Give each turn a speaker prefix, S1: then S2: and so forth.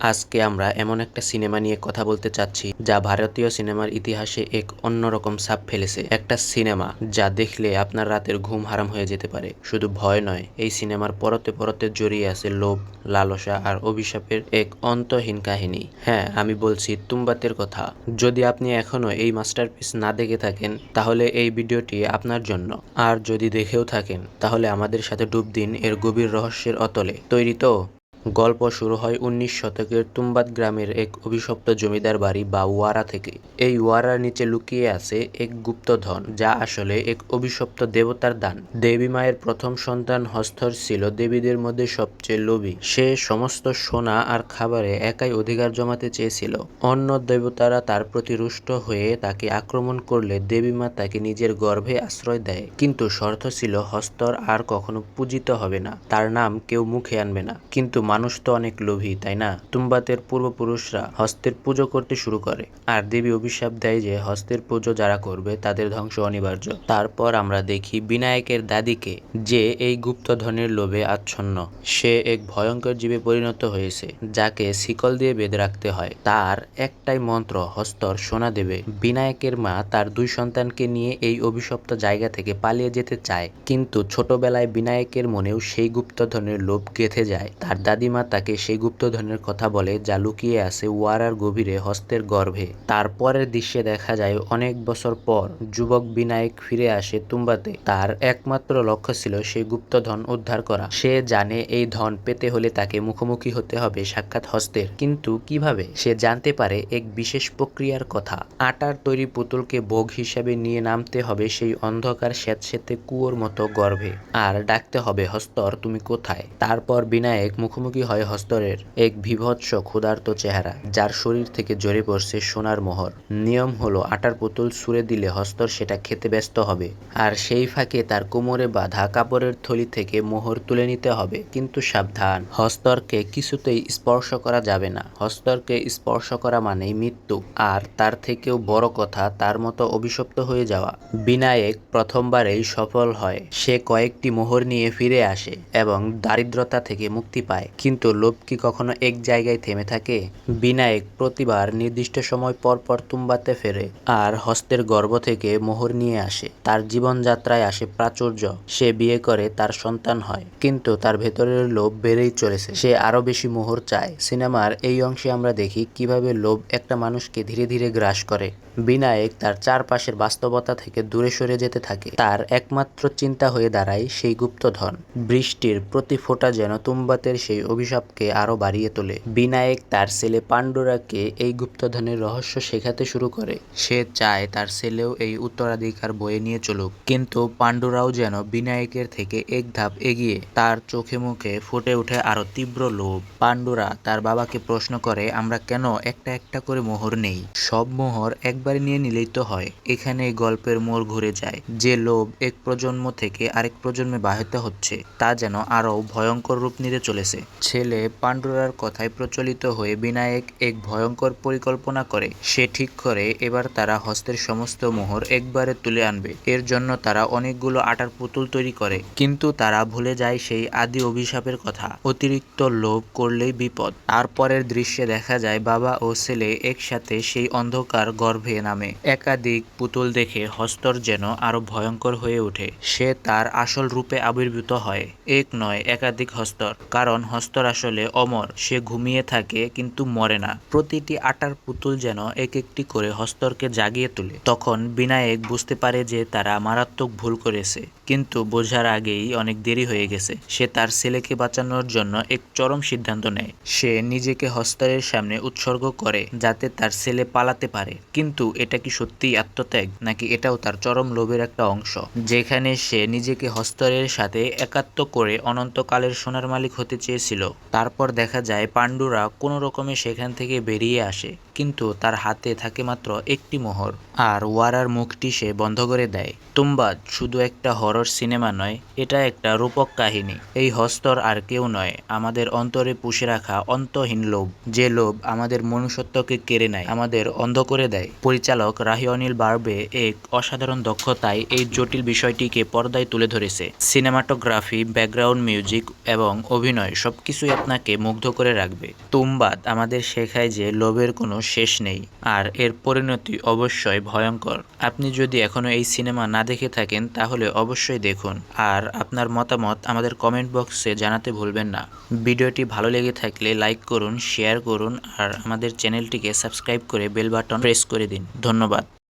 S1: আজকে আমরা এমন একটা সিনেমা নিয়ে কথা বলতে চাচ্ছি, যা ভারতীয় সিনেমার ইতিহাসে এক অন্যরকম ছাপ ফেলেছে। একটা সিনেমা যা দেখলে আপনার রাতের ঘুম হারাম হয়ে যেতে পারে। শুধু ভয় নয়, এই সিনেমার পরতে পরতে জড়িয়ে আছে লোভ, লালসা আর অভিশাপের এক অন্তহীন কাহিনী। হ্যাঁ আমি বলছি তুম্বাতের কথা। যদি আপনি এখনও এই মাস্টারপিস না দেখে থাকেন, তাহলে এই ভিডিওটি আপনার জন্য। আর যদি দেখেও থাকেন, তাহলে আমাদের সাথে ডুব দিন এর গভীর রহস্যের অতলে। তৈরি তো? গল্প শুরু হয় উনিশ শতকের তুম্বাদ গ্রামের এক অভিশপ্ত জমিদার বাড়ি বা ওয়ারা থেকে। এই ওয়ারার নিচে লুকিয়ে আছে এক গুপ্তধন যা আসলে এক অভিশপ্ত দেবতার দান। দেবী মায়ের প্রথম সন্তান হস্তর ছিল দেবীদের মধ্যে সবচেয়ে লোভী। সে সমস্ত সোনা আর খাবারে একাই অধিকার জমাতে চেয়েছিল। অন্য দেবতারা তার প্রতি রুষ্ট হয়ে তাকে আক্রমণ করলে দেবী মা তাকে নিজের গর্ভে আশ্রয় দেয়। কিন্তু শর্ত ছিল হস্তর আর কখনো পূজিত হবে না। তার নাম কেউ মুখে আনবে না। কিন্তু মানুষ তো অনেক লোভী, তাই না? তুম্বাতের পূর্বপুরুষরা হস্তের পুজো করতে শুরু করে। আর দেবী অভিশাপ দেয় যে, হস্তের পুজো যারা করবে, তাদের ধ্বংস অনিবার্য। তারপর আমরা দেখি বিনায়কের দাদিকে, যে এই গুপ্তধনের লোভে আচ্ছন্ন। সে এক ভয়ঙ্কর জীবে পরিণত হয়েছে, যাকে শিকল দিয়ে বেঁধে রাখতে হয়। তার একটাই মন্ত্র, হস্তর সোনা দেবে। বিনায়কের মা তার দুই সন্তানকে নিয়ে এই অভিশপ্ত জায়গা থেকে পালিয়ে যেতে চায়। কিন্তু ছোটবেলায় বিনায়কের মনেও সেই গুপ্তধনের লোভ গেঁথে যায়। তার দাদিমা তাকে সেই গুপ্তধনের কথা বলে যা লুকিয়ে আছে ওয়ারার গভীরে হস্তের গর্ভে। তারপরের দৃশ্যে দেখা যায়, অনেক বছর পর যুবক বিনায়ক ফিরে আসে তুম্বাতে। তার একমাত্র লক্ষ্য ছিল সেই গুপ্তধন উদ্ধার করা। সে জানে এই ধন পেতে হলে তাকে মুখোমুখি হতে হবে সাক্ষাৎ হস্তের। কিন্তু কীভাবে? সে জানতে পারে এক বিশেষ প্রক্রিয়ার কথা। আটার তৈরি পুতুলকে ভোগ হিসাবে নিয়ে নামতে হবে সেই অন্ধকার স্যাঁতস্যাঁতে কুয়োর মতো গর্ভে। আর ডাকতে হবে, হস্তর, তুমি কোথায়? তারপর বিনায়ক মুখোমুখি হয় হস্তরের এক বিভৎস ক্ষুধার্ত চেহারা, যার শরীর থেকে ঝরে পড়ছে সোনার মোহর। নিয়ম হলো, আটার পুতুল ছুঁড়ে দিলে হস্তর সেটা খেতে ব্যস্ত হবে, আর সেই ফাঁকে তার কোমরে বাঁধা কাপড়ের থলি থেকে মোহর তুলে নিতে হবে। কিন্তু সাবধান, হস্তরকে কিছুতেই স্পর্শ করা যাবে না। হস্তরকে স্পর্শ করা মানেই মৃত্যু, আর তার থেকেও বড় কথা, তার মতো অভিশপ্ত হয়ে যাওয়া। বিনায়ক প্রথমবারেই সফল হয়। সে কয়েকটি মোহর নিয়ে ফিরে আসে এবং দারিদ্রতা থেকে মুক্তি পায়। কিন্তু লোভ কি কখনো এক জায়গায় থেমে থাকে? বিনায়ক প্রতিবার নির্দিষ্ট সময় পর পর তুম্বাতে ফেরে আর হস্তের গর্ভ থেকে মোহর নিয়ে আসে। তার জীবনযাত্রায় আসে প্রাচুর্য। সে বিয়ে করে, তার সন্তান হয়। কিন্তু তার ভেতরের লোভ বেড়েই চলেছে। সে আরও বেশি মোহর চায়। সিনেমার এই অংশে আমরা দেখি কীভাবে লোভ একটা মানুষকে ধীরে ধীরে গ্রাস করে। বিনায়ক তার চারপাশের বাস্তবতা থেকে দূরে সরে যেতে থাকে। তার একমাত্র চিন্তা হয়ে দাঁড়ায় সেই গুপ্তধন। বৃষ্টির প্রতি ফোঁটা যেন তুম্বাতের সেই অভিশাপকে আরও বাড়িয়ে তোলে। বিনায়ক তার ছেলে পাণ্ডুরাকে এই গুপ্তধনের রহস্য শেখাতে শুরু করে। সে চায় তার ছেলেও এই উত্তরাধিকার বয়ে নিয়ে চলুক। কিন্তু পাণ্ডুরাও যেন বিনায়কের থেকে এক ধাপ এগিয়ে তার চোখে মুখে ফুটে ওঠে আরও তীব্র লোভ। পাণ্ডুরা তার বাবাকে প্রশ্ন করে, আমরা কেন একটা একটা করে মোহর নেই? সব মোহর একবারে নিয়ে নিলেই তো হয়। এখানে গল্পের মোড় ঘুরে যায়। যে লোভ এক প্রজন্ম থেকে আরেক প্রজন্মে বাহিত হচ্ছে, তা যেন আরও ভয়ঙ্কর রূপ নিতে চলেছে। ছেলে পাণ্ডুরার কথায় প্রচলিত হয়ে বিনায়ক এক ভয়ঙ্কর পরিকল্পনা করে। সে ঠিক করে এবার তারা হস্তের সমস্ত মোহর একবারে তুলে আনবে। এর জন্য তারা অনেকগুলো আটার পুতুল তৈরি করে। কিন্তু তারা ভুলে যায় সেই আদি অভিশাপের কথা। অতিরিক্ত লোভ করলেই বিপদ। তারপরের দৃশ্যে দেখা যায় বাবা ও ছেলে একসাথে সেই অন্ধকার গর্ভে নামে একাধিক পুতুল দেখে হস্তর যেন আরও ভয়ঙ্কর হয়ে ওঠে। সে তার আসল রূপে আবির্ভূত হয়। এক নয়, একাধিক হস্তর। কারণ হস্তর আসলে অমর। সে ঘুমিয়ে থাকে কিন্তু মরে না। প্রতিটি আটার পুতুল যেন এক একটি করে হস্তরকে জাগিয়ে তোলে। তখন বিনায়ক বুঝতে পারে যে তারা মারাত্মক ভুল করেছে। কিন্তু বোঝার আগেই অনেক দেরি হয়ে গেছে। সে তার ছেলেকে বাঁচানোর জন্য এক চরম সিদ্ধান্ত নেয়। সে নিজেকে হস্তরের সামনে উৎসর্গ করে যাতে তার ছেলে পালাতে পারে। কিন্তু এটা কি সত্যিই আত্মত্যাগ, নাকি এটাও তার চরম লোভের একটা অংশ? যেখানে সে নিজেকে হস্তরের সাথে একাত্ম করে অনন্তকালের সোনার মালিক হতে চেয়েছিল। তারপর দেখা যায়, পাণ্ডুরা কোনো রকমে সেখান থেকে বেরিয়ে আসে। কিন্তু তার হাতে থাকে মাত্র একটি মোহর, আর ওয়ারার মুখটি সে বন্ধ করে দেয়। তুম্বাদ শুধু একটা হরর সিনেমা নয়, এটা একটা রূপক কাহিনী। এই হস্তর আর কেউ নয়, আমাদের অন্তরে পুষে রাখা অন্তহীন লোভ। যে লোভ আমাদের মনুষ্যত্বকে কেড়ে নেয়, আমাদের অন্ধ করে দেয়। পরিচালক রাহি অনিল বার্বে এক অসাধারণ দক্ষতায় এই জটিল বিষয়টিকে পর্দায় তুলে ধরেছে। সিনেমাটোগ্রাফি, ব্যাকগ্রাউন্ড মিউজিক এবং অভিনয় সবকিছুই আপনাকে মুগ্ধ করে রাখবে। তুম্বাদ আমাদের শেখায় যে লোভের কোনো শেষ নেই। আর এর পরিণতি অবশ্যই ভয়ঙ্কর। আপনি যদি এখনও এই সিনেমা না দেখে থাকেন, তাহলে অবশ্যই দেখুন। আর আপনার মতামত আমাদের কমেন্ট বক্সে জানাতে ভুলবেন না। ভিডিওটি ভালো লেগে থাকলে লাইক করুন, শেয়ার করুন, আর আমাদের চ্যানেলটিকে সাবস্ক্রাইব করে বেল বাটন প্রেস করে দিন। ধন্যবাদ।